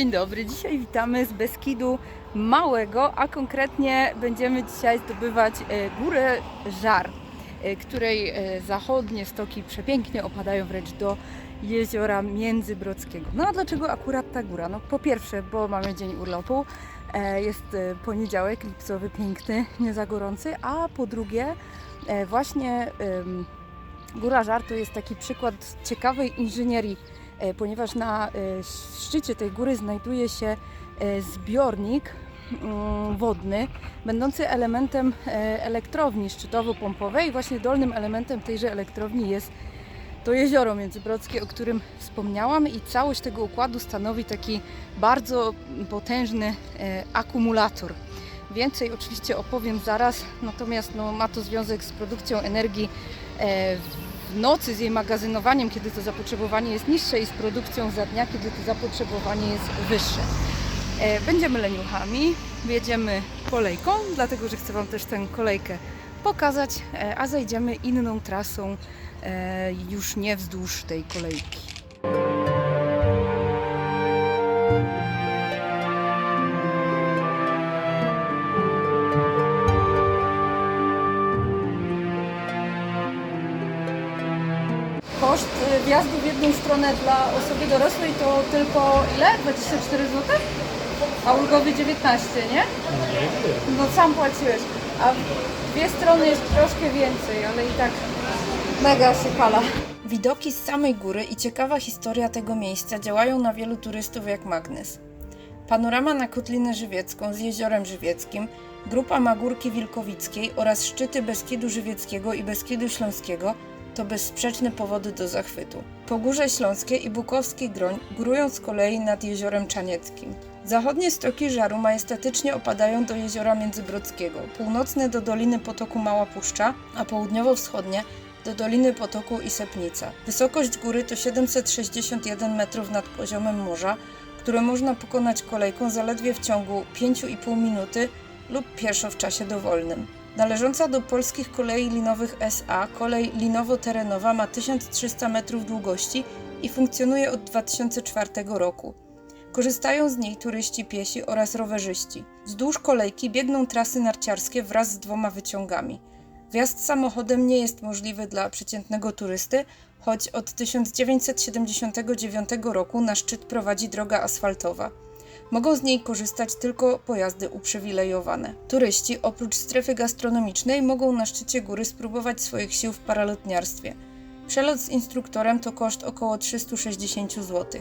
Dzień dobry, dzisiaj witamy z Beskidu Małego, a konkretnie będziemy dzisiaj zdobywać e, górę Żar, e, której e, zachodnie stoki przepięknie opadają wręcz do jeziora Międzybrodzkiego. No a dlaczego akurat ta góra? No po pierwsze, bo mamy dzień urlopu, jest poniedziałek lipcowy, piękny, nie za gorący, a po drugie właśnie Góra Żar to jest taki przykład ciekawej inżynierii ponieważ na e, szczycie tej góry znajduje się e, zbiornik mm, wodny, będący elementem e, elektrowni szczytowo-pompowej. Właśnie dolnym elementem tejże elektrowni jest to jezioro międzybrodzkie, o którym wspomniałam i całość tego układu stanowi taki bardzo potężny e, akumulator. Więcej oczywiście opowiem zaraz, natomiast no, ma to związek z produkcją energii e, w nocy, z jej magazynowaniem, kiedy to zapotrzebowanie jest niższe i z produkcją za dnia, kiedy to zapotrzebowanie jest wyższe. E, Będziemy leniuchami, jedziemy kolejką, dlatego że chcę Wam też tę kolejkę pokazać, e, a zejdziemy inną trasą, e, już nie wzdłuż tej kolejki. Wjazdu w jedną stronę dla osoby dorosłej to tylko ile? 24 zł? A ulgowy 19, nie? No sam płaciłeś. A dwie strony jest troszkę więcej, ale i tak mega się pala. Widoki z samej góry i ciekawa historia tego miejsca działają na wielu turystów jak magnes. Panorama na Kotlinę Żywiecką z Jeziorem Żywieckim, grupa Magórki Wilkowickiej oraz szczyty Beskidu Żywieckiego i Beskidu Śląskiego to bezsprzeczne powody do zachwytu. Pogórze Śląskie i Bukowski Groń górują z kolei nad Jeziorem Czanieckim. Zachodnie stoki żaru majestatycznie opadają do Jeziora Międzybrodzkiego, północne do Doliny Potoku Mała Puszcza, a południowo-wschodnie do Doliny Potoku i Sepnica. Wysokość góry to 761 metrów nad poziomem morza, które można pokonać kolejką zaledwie w ciągu 5,5 minuty lub pieszo w czasie dowolnym. Należąca do polskich kolei linowych SA, kolej linowo-terenowa ma 1300 metrów długości i funkcjonuje od 2004 roku. Korzystają z niej turyści piesi oraz rowerzyści. Wzdłuż kolejki biegną trasy narciarskie wraz z dwoma wyciągami. Wjazd samochodem nie jest możliwy dla przeciętnego turysty, choć od 1979 roku na szczyt prowadzi droga asfaltowa. Mogą z niej korzystać tylko pojazdy uprzywilejowane. Turyści oprócz strefy gastronomicznej mogą na szczycie góry spróbować swoich sił w paralotniarstwie. Przelot z instruktorem to koszt około 360 zł.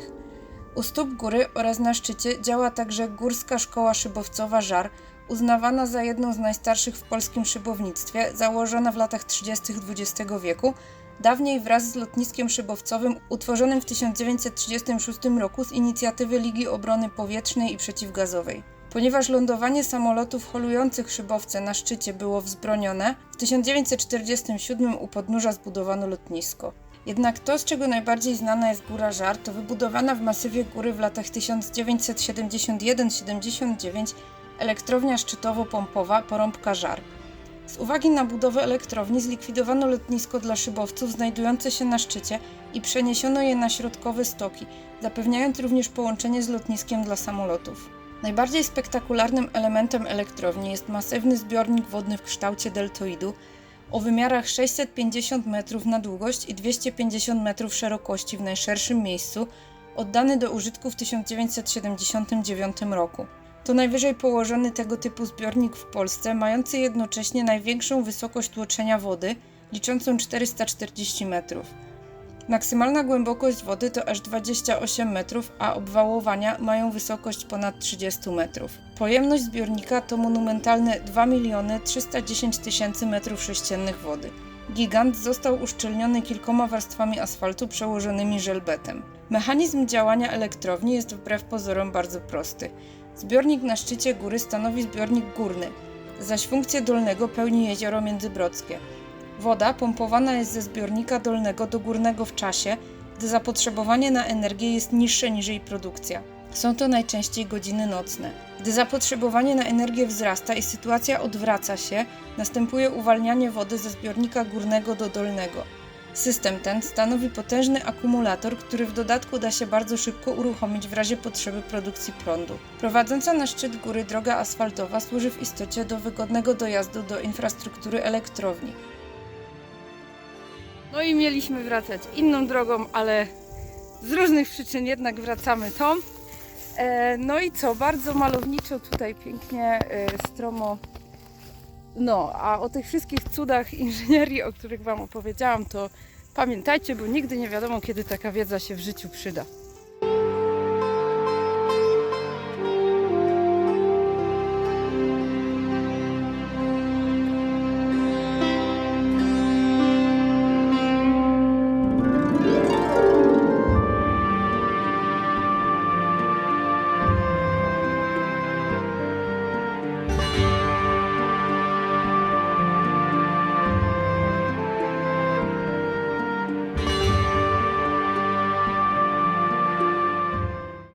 U stóp góry oraz na szczycie działa także Górska Szkoła Szybowcowa Żar, uznawana za jedną z najstarszych w polskim szybownictwie, założona w latach 30. XX wieku, dawniej wraz z lotniskiem szybowcowym utworzonym w 1936 roku z inicjatywy Ligi Obrony Powietrznej i Przeciwgazowej. Ponieważ lądowanie samolotów holujących szybowce na szczycie było wzbronione, w 1947 u podnóża zbudowano lotnisko. Jednak to, z czego najbardziej znana jest Góra Żar, to wybudowana w masywie góry w latach 1971-79 elektrownia szczytowo-pompowa Porąbka Żar. Z uwagi na budowę elektrowni zlikwidowano lotnisko dla szybowców znajdujące się na szczycie i przeniesiono je na środkowe stoki, zapewniając również połączenie z lotniskiem dla samolotów. Najbardziej spektakularnym elementem elektrowni jest masywny zbiornik wodny w kształcie deltoidu o wymiarach 650 metrów na długość i 250 metrów szerokości w najszerszym miejscu, oddany do użytku w 1979 roku. To najwyżej położony tego typu zbiornik w Polsce, mający jednocześnie największą wysokość tłoczenia wody, liczącą 440 metrów. Maksymalna głębokość wody to aż 28 metrów, a obwałowania mają wysokość ponad 30 metrów. Pojemność zbiornika to monumentalne 2 miliony 310 tysięcy metrów sześciennych wody. Gigant został uszczelniony kilkoma warstwami asfaltu przełożonymi żelbetem. Mechanizm działania elektrowni jest wbrew pozorom bardzo prosty. Zbiornik na szczycie góry stanowi zbiornik górny, zaś funkcję dolnego pełni jezioro Międzybrodzkie. Woda pompowana jest ze zbiornika dolnego do górnego w czasie, gdy zapotrzebowanie na energię jest niższe niż jej produkcja. Są to najczęściej godziny nocne. Gdy zapotrzebowanie na energię wzrasta i sytuacja odwraca się, następuje uwalnianie wody ze zbiornika górnego do dolnego. System ten stanowi potężny akumulator, który w dodatku da się bardzo szybko uruchomić w razie potrzeby produkcji prądu. Prowadząca na szczyt góry droga asfaltowa służy w istocie do wygodnego dojazdu do infrastruktury elektrowni. No i mieliśmy wracać inną drogą, ale z różnych przyczyn jednak wracamy tą. E, no i co, bardzo malowniczo tutaj pięknie, e, stromo. No, a o tych wszystkich cudach inżynierii, o których Wam opowiedziałam, to pamiętajcie, bo nigdy nie wiadomo, kiedy taka wiedza się w życiu przyda.